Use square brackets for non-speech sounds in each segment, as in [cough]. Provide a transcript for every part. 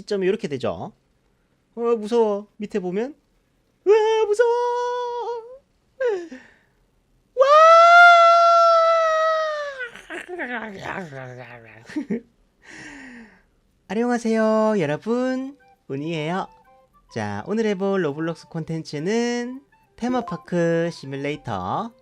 시점이 이렇게 되죠. 어 무서워. 밑에 보면 와 무서워. 와. [laughs] 안녕하세요 여러분 운이에요. 자 오늘 해볼 로블록스 콘텐츠는 테마파크 시뮬레이터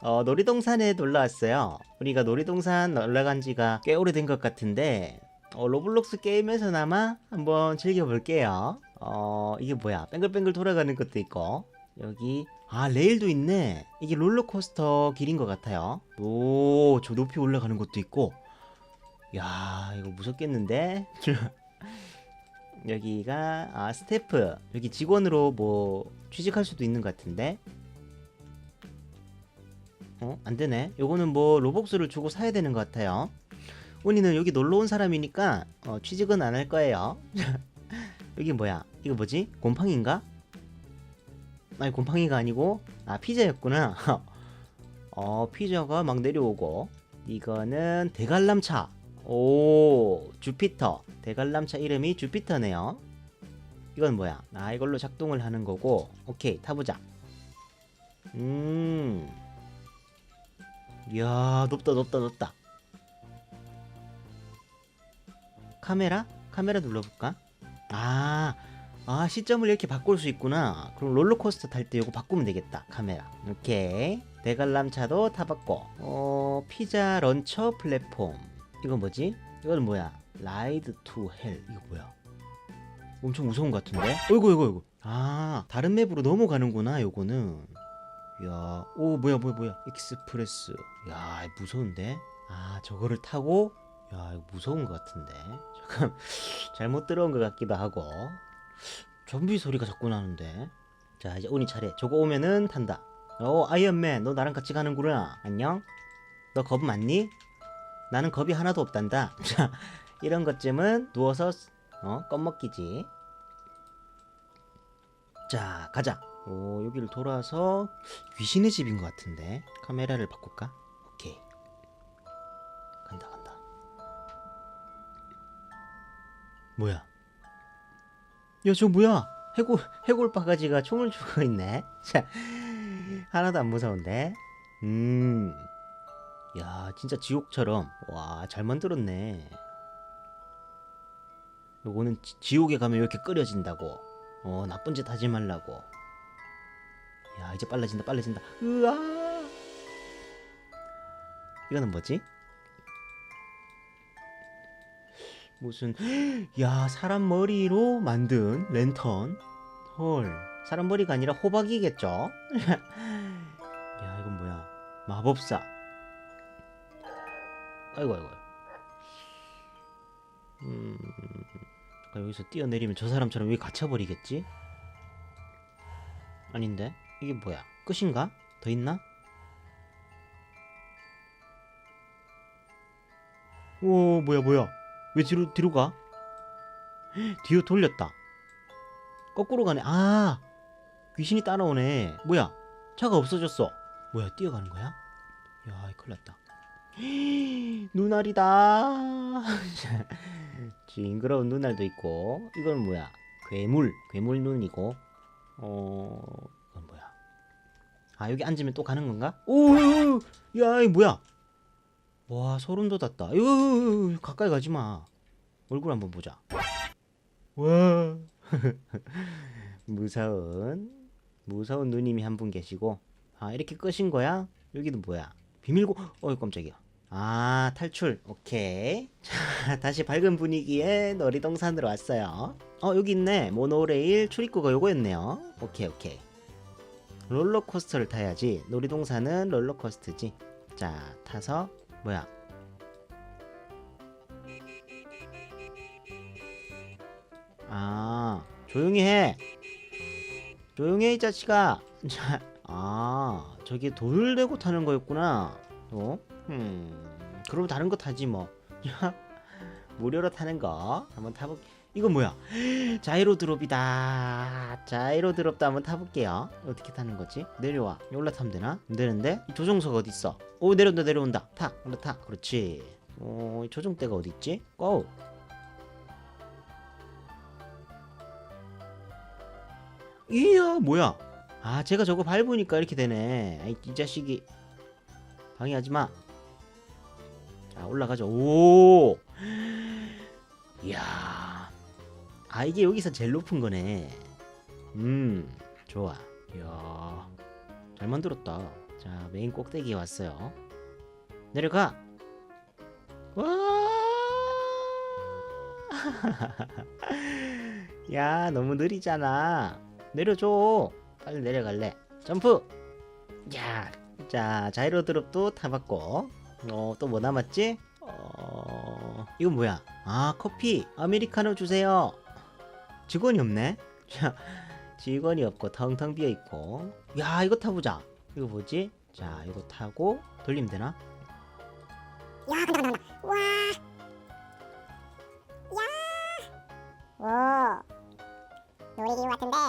어, 놀이동산에 놀러 왔어요. 우리가 놀이동산 놀러 간 지가 꽤 오래된 것 같은데, 어, 로블록스 게임에서나마 한번 즐겨볼게요. 어, 이게 뭐야? 뱅글뱅글 돌아가는 것도 있고, 여기, 아, 레일도 있네. 이게 롤러코스터 길인 것 같아요. 오, 저 높이 올라가는 것도 있고, 야, 이거 무섭겠는데? [laughs] 여기가, 아, 스태프. 여기 직원으로 뭐, 취직할 수도 있는 것 같은데, 어? 안 되네. 요거는 뭐 로벅스를 주고 사야 되는 것 같아요. 우리는 여기 놀러 온 사람이니까 어, 취직은 안 할 거예요. [laughs] 여기 뭐야? 이거 뭐지? 곰팡인가? 아니 곰팡이가 아니고 아 피자였구나. [laughs] 어 피자가 막 내려오고 이거는 대관람차. 오 주피터 대관람차 이름이 주피터네요. 이건 뭐야? 아 이걸로 작동을 하는 거고 오케이 타보자. 음. 이야 높다 높다 높다 카메라? 카메라 눌러볼까? 아, 아 시점을 이렇게 바꿀 수 있구나 그럼 롤러코스터 탈 때 이거 바꾸면 되겠다 카메라 오케이 대관람차도 타봤고 어 피자 런처 플랫폼 이건 뭐지? 이건 뭐야? 라이드 투 헬 이거 뭐야? 엄청 무서운 것 같은데? 어이구 어이구 어이구 아 다른 맵으로 넘어가는구나 요거는 야, 오 뭐야 뭐야 뭐야 익스프레스. 야, 이거 무서운데? 아, 저거를 타고 야, 이거 무서운 것 같은데. 잠깐 [laughs] 잘못 들어온 것 같기도 하고. 좀비 소리가 자꾸 나는데. 자, 이제 온이 차례. 저거 오면은 탄다. 어, 아이언맨, 너 나랑 같이 가는구나. 안녕. 너 겁 많니? 나는 겁이 하나도 없단다. [laughs] 자, 이런 것쯤은 누워서 어, 껌먹기지. 자, 가자. 오, 여기를 돌아서 귀신의 집인 것 같은데 카메라를 바꿀까? 뭐야? 야 저 뭐야? 해골 해골 바가지가 총을 쥐고 있네. [laughs] 자 하나도 안 무서운데. 음 야 진짜 지옥처럼. 와 잘 만들었네. 요거는 지- 지옥에 가면 이렇게 끓여진다고. 어 나쁜 짓 하지 말라고. 야 이제 빨라진다 빨라진다. 으아! 이거는 뭐지? 무슨 [gasps] 야 사람 머리로 만든 랜턴 헐 사람 머리가 아니라 호박이겠죠? [laughs] 야 이건 뭐야 마법사 아이고 아이고 음 잠깐 여기서 뛰어내리면 저 사람처럼 여기 갇혀버리겠지? 아닌데? 이게 뭐야? 끝인가? 더 있나? 오 뭐야 뭐야 왜 뒤로 뒤로 가? 헉, 뒤로 돌렸다. 거꾸로 가네. 아 귀신이 따라오네. 뭐야? 차가 없어졌어. 뭐야 뛰어가는 거야? 야 큰일 났다. 헉, [gasps] 눈알이다. [laughs] 징그러운 눈알도 있고. 이건 뭐야? 괴물. 괴물 눈이고. 어 이건 뭐야? 아 여기 앉으면 또 가는 건가? 오야 이 뭐야 와 소름 돋았다. 으 가까이 가지 마. 얼굴 한번 보자. 와. [laughs] 무서운 무서운 누님이 한 분 계시고 아 이렇게 끄신 거야? 여기는 뭐야? 비밀고 어이 깜짝이야. 아 탈출. 오케이. [laughs] 자 다시 밝은 분위기의 놀이동산으로 왔어요. 어 여기 있네. 모노레일 출입구가 요거였네요. 오케이 오케이. 롤러코스터를 타야지. 놀이동산은 롤러코스터지. 자 타서 뭐야? 아 조용히 해. 조용히 해 이 자식아. 자, [laughs] 아 저게 돌 대고 타는 거였구나. 어? 음 그럼 다른 거 타지 뭐. [laughs] 무료로 타는 거 한번 타볼 이건 뭐야? [gasps] 자이로 드롭이다. 자이로 드롭도 한번 타볼게요. 어떻게 타는 거지? 내려와. 올라타면 되나? 안 되는데? 이 조종석 어디 있어? 오 내려온다 내려온다. 타 올라타. 그렇지. 어이 조종대가 어디 있지 고 이야 뭐야? 아 제가 저거 밟으니까 이렇게 되네. 아이 이 자식이. 방해하지 마 자 올라가죠. 오! [gasps] 이야 아 이게 여기서 제일 높은 거네. 음 좋아. 이야 잘 만들었다. 자 메인 꼭대기에 왔어요. 내려가. 와! [laughs] 야 너무 느리잖아. 내려줘. 빨리 내려갈래. 점프! 야, 자 자이로 드롭도 타봤고. 어 또 뭐 남았지? 어 이건 뭐야? 아 커피. 아메리카노 주세요 직원이 없네 자 직원이 없고 텅텅 비어 있고 야 이거 타보자 이거 뭐지 자 이거 타고 돌리면 되나 야 간다 간다 간다 와. 야. 오. 놀이기구 같은데. 오.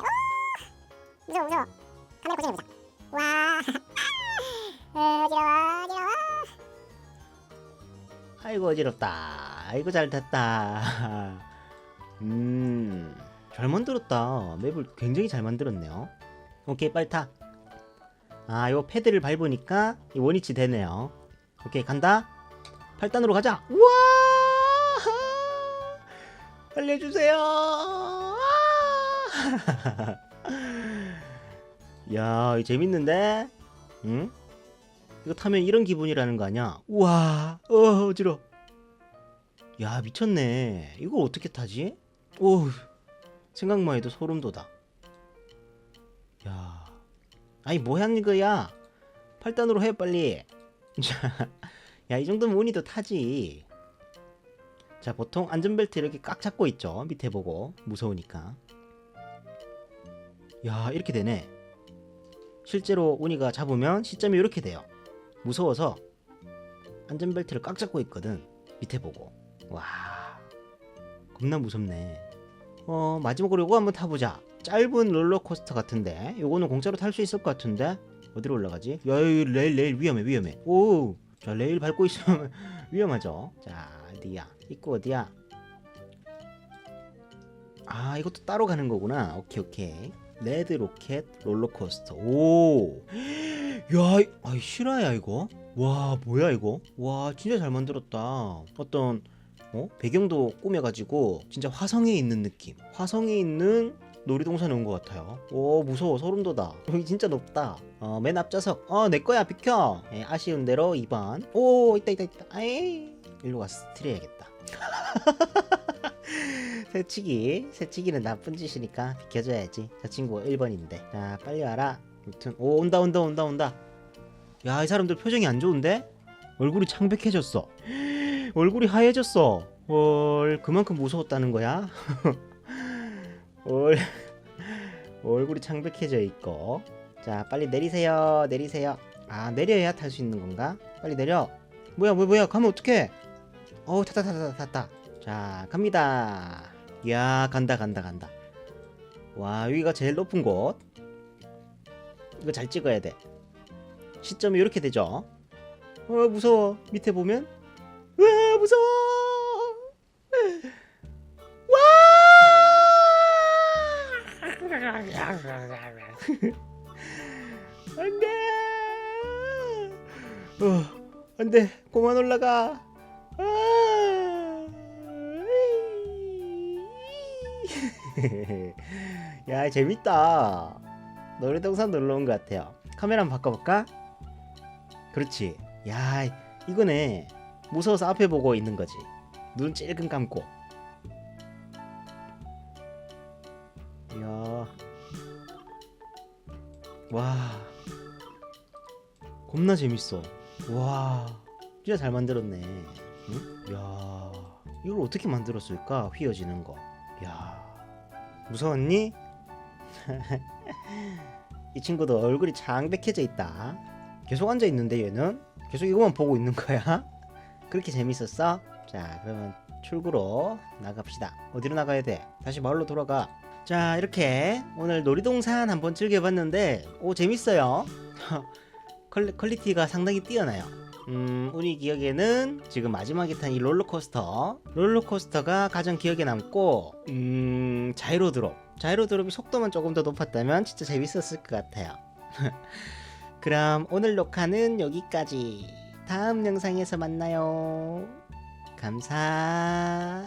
무서워 무서워. 카메라 고정해 보자. 와. [laughs] 어, 어지러워 어지러워. 아이고 어지럽다 아이고 잘 탔다 [laughs] 음, 음 잘 만들었다. 맵을 굉장히 잘 만들었네요. 오케이 빨리 타 아 요 패드를 밟으니까 이 원위치 되네요. 오케이 간다. 8단으로 가자. 우와! [laughs] 알려주세요. [laughs] 야 이거 재밌는데? 응? 이거 타면 이런 기분이라는 거 아니야? 우와, 어, 어지러. 야, 미쳤네. 이걸 어떻게 타지? 오, 생각만 해도 소름 돋아. 야, 아니 뭐 하는 거야? 8단으로 해 빨리. 자, [laughs] 야, 이 정도면 운이도 타지. 자, 보통 안전벨트 이렇게 꽉 잡고 있죠. 밑에 보고 무서우니까. 야, 이렇게 되네. 실제로 운이가 잡으면 시점이 이렇게 돼요. 무서워서 안전벨트를 꽉 잡고 있거든 밑에 보고 와 겁나 무섭네 어 마지막으로 요거 한번 타보자. 짧은 롤러코스터 같은데. 요거는 공짜로 탈 수 있을 것 같은데. 어디로 올라가지? 야 레일 레일 위험해 위험해. 오자 레일 밟고 있으면 [laughs] 위험하죠. 자 어디야? 입구 어디야? 아 이것도 따로 가는 거구나. 오케이 오케이. 레드 로켓 롤러코스터. 오. [gasps] 야, 이- 아이 실화야 이거? 와 뭐야 이거? 와 진짜 잘 만들었다. 어떤 어? 배경도 꾸며가지고 진짜 화성에 있는 느낌. 화성에 있는 놀이동산에 온 것 같아요. 오 무서워 소름 돋아. [laughs] 여기 진짜 높다. 어, 맨 앞좌석. 어 내 거야 비켜. 예, 아쉬운 대로 2번. 오 있다 있다 있다. 아이 일로 가서 스트려야겠다. [laughs] 새치기 새치기는 나쁜 짓이니까 비켜줘야지. 저 친구 1번인데. 자 빨리 와라. 아무튼 오 온다 온다 온다 온다 야 이 사람들 표정이 안 좋은데 얼굴이 창백해졌어 얼굴이 하얘졌어. 헐 그만큼 무서웠다는 거야? [laughs] 얼 얼굴이 창백해져 있고. 자 빨리 내리세요. 내리세요. 아 내려야 탈 수 있는 건가? 빨리 내려. 뭐야 뭐야 뭐야. 가면 어떡해? 어우 탔다 탔다 탔다. 자 갑니다. 야 간다 간다 간다. 와 여기가 제일 높은 곳. 이거 잘 찍어야 돼. 시점이 이렇게 되죠. 어 무서워. 밑에 보면 와 무서워. 와. 안돼. 어 안돼. 그만 올라가. 아. 야 재밌다. 놀이동산 놀러 온 것 같아요. 카메라 한번 바꿔볼까? 그렇지. 야, 이거네. 무서워서 앞에 보고 있는 거지. 눈 찔끔 감고. 이야. 와. 겁나 재밌어. 와. 진짜 잘 만들었네. 응? 야. 이걸 어떻게 만들었을까? 휘어지는 거. 야. 무서웠니? [laughs] 이 친구도 얼굴이 창백해져 있다. 계속 앉아 있는데 얘는 계속 이거만 보고 있는 거야. 그렇게 재밌었어? 자 그러면 출구로 나갑시다. 어디로 나가야 돼? 다시 마을로 돌아가. 자 이렇게 오늘 놀이동산 한번 즐겨봤는데 오 재밌어요. [laughs] 퀄리, 티가 상당히 뛰어나요. 음 우리 기억에는 지금 마지막에 탄 이 롤러코스터. 롤러코스터가 가장 기억에 남고 음 자이로드롭. 자이로드롭이 속도만 조금 더 높았다면 진짜 재밌었을 것 같아요. [laughs] 그럼 오늘 녹화는 여기까지. 다음 영상에서 만나요. 감사.